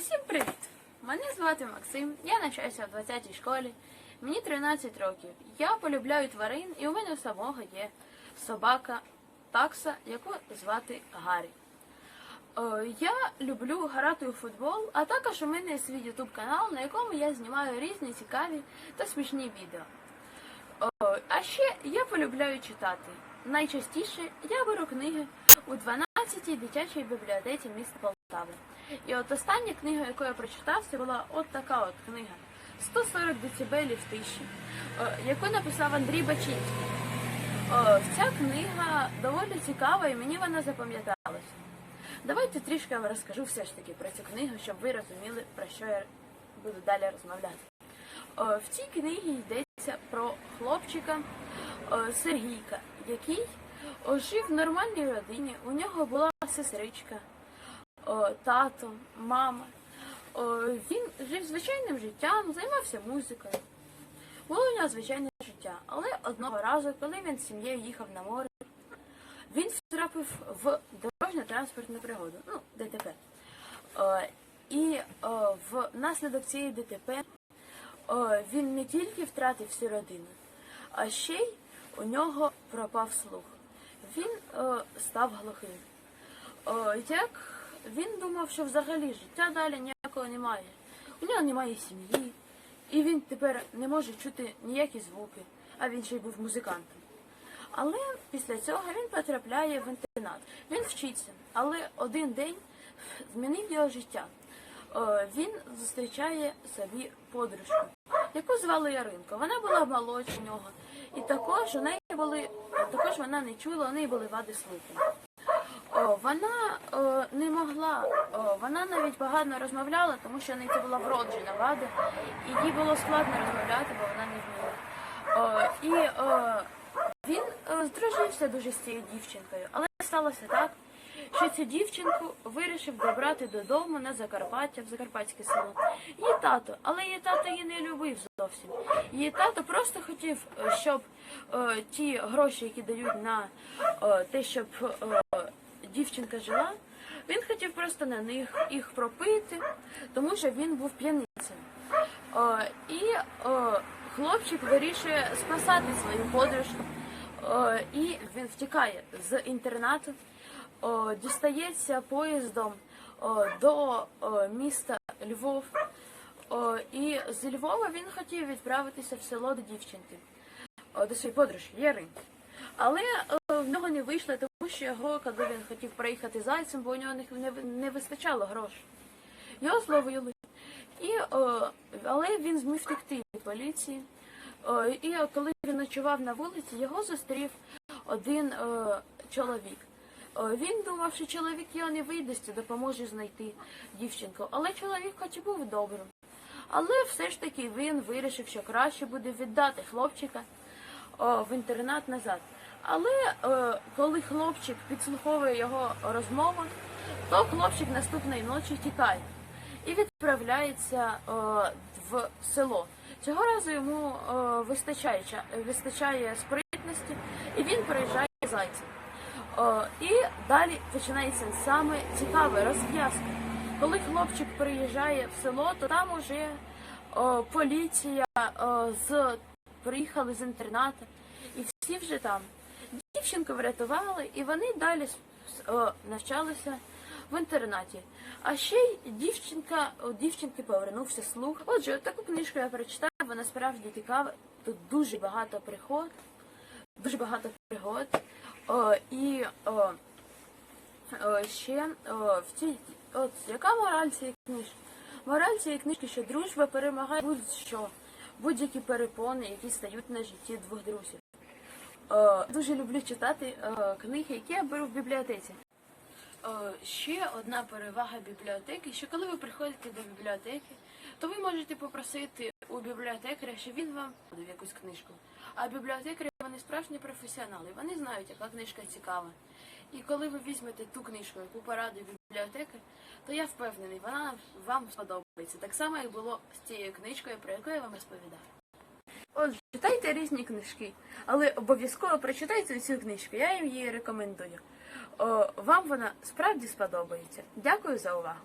Усім привіт! Мене звати Максим, я навчаюся в 20-й школі. Мені 13 років. Я полюбляю тварин, і у мене самого є собака такса, яку звати Гаррі. Е, Я люблю грати у футбол, а також у мене є свій ютуб канал, на якому я знімаю різні цікаві та смішні відео. Е, А ще я полюбляю читати. Найчастіше я беру книги у 12-й дитячій бібліотеці міста Полтави. І от остання книга, яку я прочитав, це була от така от книга 140 децибелів тиші, е, яку написав Андрій Бачинський. Е, Ця книга доволі цікава і мені вона запам'яталася. Давайте трішки вам розкажу все ж таки про цю книгу, щоб ви розуміли, про що я буду далі розмовляти. Е, В цій книгі йдеться про хлопчика Сергійка, який жив в нормальній родині. У нього була сестричка, тато, мама. Він жив звичайним життям, займався музикою. Було у нього звичайне життя. Але одного разу, коли він з сім'єю їхав на море, він втрапив в дорожньо-транспортну пригоду, ну, ДТП. І внаслідок цієї ДТП він не тільки втратив всю родину, а ще й у нього пропав слух. Він став глухим. Як він думав, що взагалі життя далі ніякого немає. У нього немає сім'ї, і він тепер не може чути ніякі звуки, а він ще й був музикантом. Але після цього він потрапляє в інтернат. Він вчиться, але один день змінив його життя. Е, Він зустрічає собі подружку, яку звали Яринко. Вона була молодша нього, і також у неї були також вона не чула, у неї були вади слуху. О, вона е, не могла, о, вона навіть погано розмовляла, тому що в неї це була вроджена вада, і їй було складно розмовляти, бо вона не вміла. О, і е, він е, здружився дуже з цією дівчинкою, але сталося так, що цю дівчинку вирішив добрати додому на Закарпаття, в Закарпатське село. Її тато, але її тато її не любив зовсім. Її тато просто хотів, е, щоб е, ті гроші, які дають на е, те, щоб е, дівчинка жила, він хотів просто на них їх пропити, тому що він був п'яницею. І е, хлопчик вирішує спасати свою подружку. І він втікає з інтернату, е, дістається поїздом е, до е, міста Львов. Е, і з Львова він хотів відправитися в село до дівчинки, е, до своєї подружки Яринки. Але е, в нього не вийшло, тому що його, коли він хотів проїхати зайцем, бо у нього не, не, вистачало грошей. Його зловили. І, е, але він зміг втекти від поліції. Е, і коли він ночував на вулиці, його зустрів один е, чоловік. Е, він думав, що чоловік його не видасть, допоможе знайти дівчинку. Але чоловік хоч і був добрим. Але все ж таки він вирішив, що краще буде віддати хлопчика о, в інтернат назад. Але е, коли хлопчик підслуховує його розмову, то хлопчик наступної ночі тікає і відправляється е, в село. Цього разу йому е, вистачає, вистачає спритності, і він приїжджає зайцем. Е, і далі починається саме цікаве розв'язка. Коли хлопчик приїжджає в село, то там уже е, поліція е, з приїхали з інтерната, і всі вже там. Дівчинку врятували, і вони далі навчалися в інтернаті. А ще й дівчинка, у дівчинки повернувся слух. Отже, таку книжку я прочитала, вона справді цікава. Тут дуже багато пригод, дуже багато пригод. О, і о, о, ще о, в цій, от яка мораль цієї книжки? Мораль цієї книжки, що дружба перемагає будь-що, будь-які перепони, які стають на житті двох друзів. Е, Дуже люблю читати е, книги, які я беру в бібліотеці. Е, Ще одна перевага бібліотеки, що коли ви приходите до бібліотеки, то ви можете попросити у бібліотекаря, щоб він вам дав якусь книжку. А бібліотекарі вони справжні професіонали, вони знають, яка книжка цікава. І коли ви візьмете ту книжку, яку порадив бібліотекар, то я впевнений, вона вам сподобається. Так само, як було з цією книжкою, про яку я вам розповідав. Отже, читайте різні книжки, але обов'язково прочитайте цю книжку, я їм її рекомендую. О, вам вона справді сподобається. Дякую за увагу.